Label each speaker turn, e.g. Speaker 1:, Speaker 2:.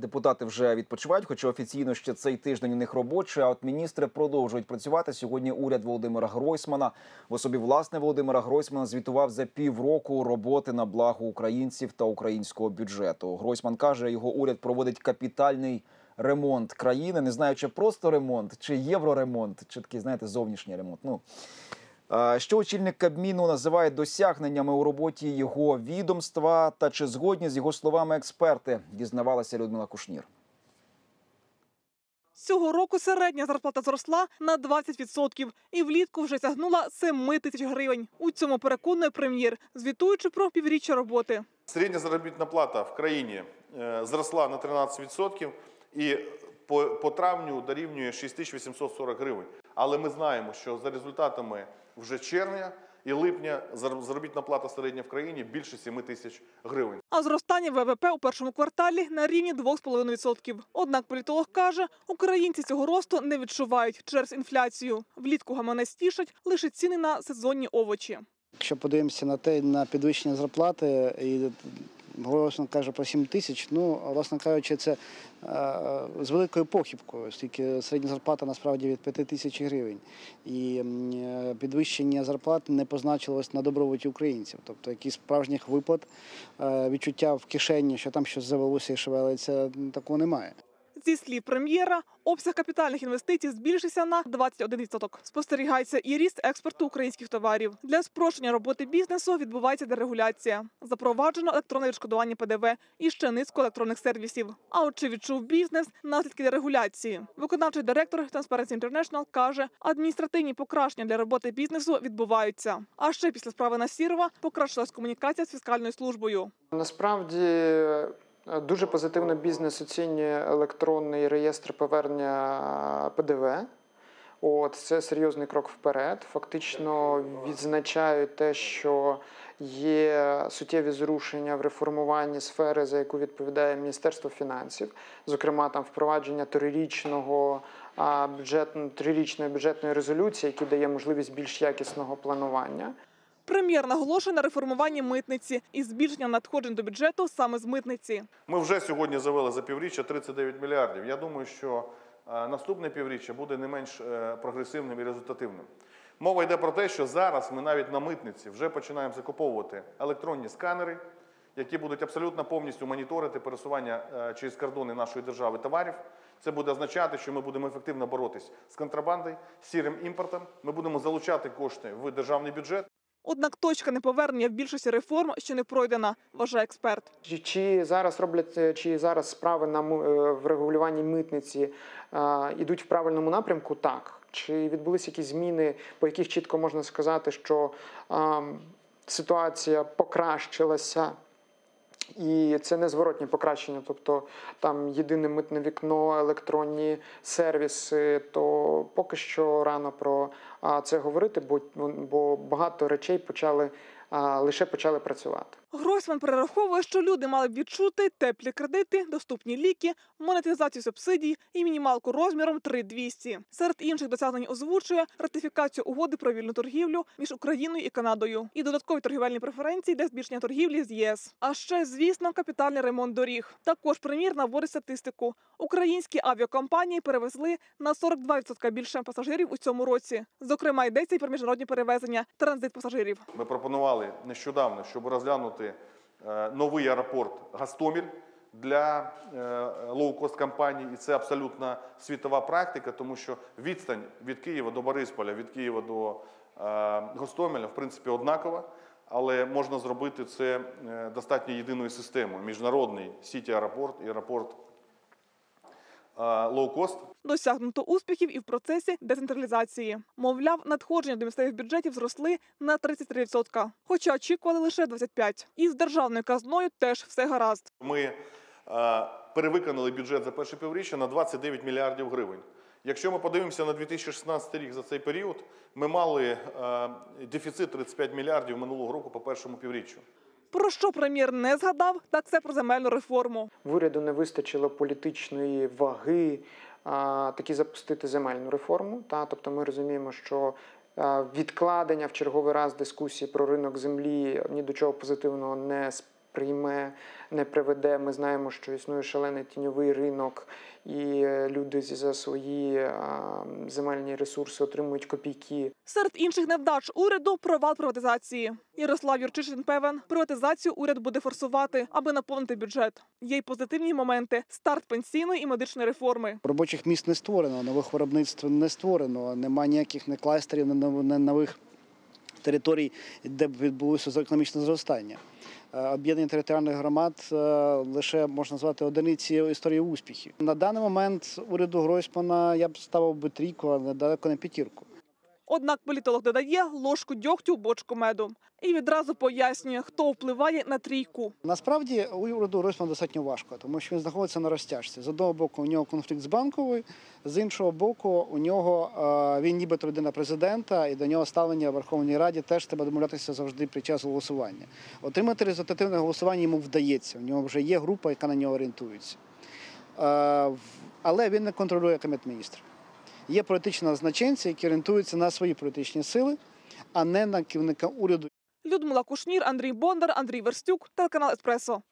Speaker 1: Депутати вже відпочивають, хоча офіційно ще цей тиждень у них робочий. А от міністри продовжують працювати. Сьогодні уряд Володимира Гройсмана в особі власне Володимира Гройсмана звітував за півроку роботи на благо українців та українського бюджету. Гройсман каже, його уряд проводить капітальний ремонт країни. Не знаю, чи просто ремонт, чи євроремонт, чи такий, знаєте, зовнішній ремонт. Ну що очільник Кабміну називає досягненнями у роботі його відомства, та чи згодні з його словами експерти, дізнавалася Людмила Кушнір.
Speaker 2: Цього року середня зарплата зросла на 20% і влітку вже сягнула 7 тисяч гривень. У цьому переконує прем'єр, звітуючи про півріччя роботи.
Speaker 3: Середня заробітна плата в країні е, зросла на 13% і по, по травню дорівнює 6840 гривень. Але ми знаємо, що за результатами вже червня і липня зар- заробітна плата середня в країні більше 7 тисяч гривень.
Speaker 2: А зростання ВВП у першому кварталі на рівні 2,5%. Однак політолог каже, українці цього росту не відчувають через інфляцію. Влітку гаманець тішать лише ціни на сезонні овочі.
Speaker 4: Якщо подивимося на те, на підвищення зарплати, і Гройсман каже про 7 тисяч, ну, власне кажучи, це е, з великою похибкою, оскільки середня зарплата насправді від 5 тисяч гривень. І е, підвищення зарплат не позначилось на добробуті українців. Тобто якісь справжніх виплат, е, відчуття в кишені, що там щось завелося і шевелиться, такого немає.
Speaker 2: Зі слів прем'єра, обсяг капітальних інвестицій збільшився на 21%. Спостерігається і ріст експорту українських товарів. Для спрощення роботи бізнесу відбувається дерегуляція. Запроваджено електронне відшкодування ПДВ і ще низку електронних сервісів. А от чи відчув бізнес наслідки дерегуляції? Виконавчий директор Transparency International каже, адміністративні покращення для роботи бізнесу відбуваються. А ще після справи Насірова покращилась комунікація з фіскальною службою.
Speaker 5: Насправді дуже позитивно бізнес оцінює електронний реєстр повернення ПДВ. От це серйозний крок вперед. Фактично відзначають те, що є суттєві зрушення в реформуванні сфери, за яку відповідає Міністерство фінансів, зокрема там впровадження трирічного бюджетно трирічної бюджетної резолюції, які дає можливість більш якісного планування.
Speaker 2: Прем'єр наголошує на реформуванні митниці і збільшення надходжень до бюджету саме з митниці.
Speaker 3: Ми вже сьогодні завели за півріччя 39 мільярдів. Я думаю, що е, наступне півріччя буде не менш е, прогресивним і результативним. Мова йде про те, що зараз ми навіть на митниці вже починаємо закуповувати електронні сканери, які будуть абсолютно повністю моніторити пересування е, через кордони нашої держави товарів. Це буде означати, що ми будемо ефективно боротись з контрабандою, сірим імпортом. Ми будемо залучати кошти в державний бюджет.
Speaker 2: Однак точка неповернення в більшості реформ ще не пройдена, вважає експерт.
Speaker 5: Чи, зараз роблять е, чи зараз справи на е, в регулюванні митниці йдуть ідуть в правильному напрямку? Так. Чи відбулися якісь зміни, по яких чітко можна сказати, що а, ситуація покращилася? І це незворотні покращення, тобто там єдине митне вікно, електронні сервіси, то поки що рано про це говорити, бо, багато речей почали лише почали працювати.
Speaker 2: Гройсман перераховує, що люди мали б відчути теплі кредити, доступні ліки, монетизацію субсидій і мінімалку розміром 3200. Серед інших досягнень озвучує ратифікацію угоди про вільну торгівлю між Україною і Канадою і додаткові торгівельні преференції для збільшення торгівлі з ЄС. А ще, звісно, капітальний ремонт доріг. Також прем'єр наводить статистику. Українські авіакомпанії перевезли на 42% більше пасажирів у цьому році. Зокрема, йдеться і про міжнародні перевезення, транзит пасажирів.
Speaker 3: Ми пропонували нещодавно, щоб розглянути е, новий аеропорт Гастоміль для лоукост компаній, і це абсолютно світова практика, тому що відстань від Києва до Борисполя, від Києва до е, Гостомеля, в принципі, однакова. Але можна зробити це е, достатньо єдиною системою: міжнародний сіті аеропорт і аеропорт е, лоукост.
Speaker 2: Досягнуто успіхів і в процесі децентралізації. Мовляв, надходження до місцевих бюджетів зросли на 33%, хоча очікували лише 25%. І з державною казною теж все гаразд.
Speaker 3: Ми е, перевиконали бюджет за перше півріччя на 29 мільярдів гривень. Якщо ми подивимося на 2016 рік за цей період, ми мали е, дефіцит 35 мільярдів минулого року по першому півріччю.
Speaker 2: Про що прем'єр не згадав, так це про земельну реформу.
Speaker 5: В уряду не вистачило політичної ваги а, таки запустити земельну реформу. Та? Тобто ми розуміємо, що відкладення в черговий раз дискусії про ринок землі ні до чого позитивного не, с- прийме, не приведе. Ми знаємо, що існує шалений тіньовий ринок, і е, люди за свої земельні ресурси отримують копійки.
Speaker 2: Серед інших невдач уряду провал приватизації. Ярослав Юрчишин певен, приватизацію уряд буде форсувати, аби наповнити бюджет. Є й позитивні моменти: старт пенсійної і медичної реформи.
Speaker 4: Робочих місць не створено, нових виробництв не створено, немає ніяких не кластерів, не нових територій, де б відбулося економічне зростання. Е, Об'єднання територіальних громад е, лише можна назвати одиниці історії успіхів. На даний момент уряду Гройсмана я б ставив би трійку, але далеко не п'ятірку.
Speaker 2: Однак політолог додає ложку дьогтю в бочку меду і відразу пояснює, хто впливає на трійку.
Speaker 4: Насправді уряду Гройсмана достатньо важко, тому що він знаходиться на розтяжці. З одного боку, у нього конфлікт з банковою, з іншого боку, у нього е, він нібито людина президента, і до нього ставлення в Верховній Раді теж треба домовлятися завжди під час голосування. Отримати результативне голосування йому вдається. У нього вже є група, яка на нього орієнтується. Е, але він не контролює кабінет міністрів. Є політичні назначенці, які орієнтуються на свої політичні сили, а не на керівника уряду.
Speaker 2: Людмила Кушнір, Андрій Бондар, Андрій Верстюк, телеканал Еспресо.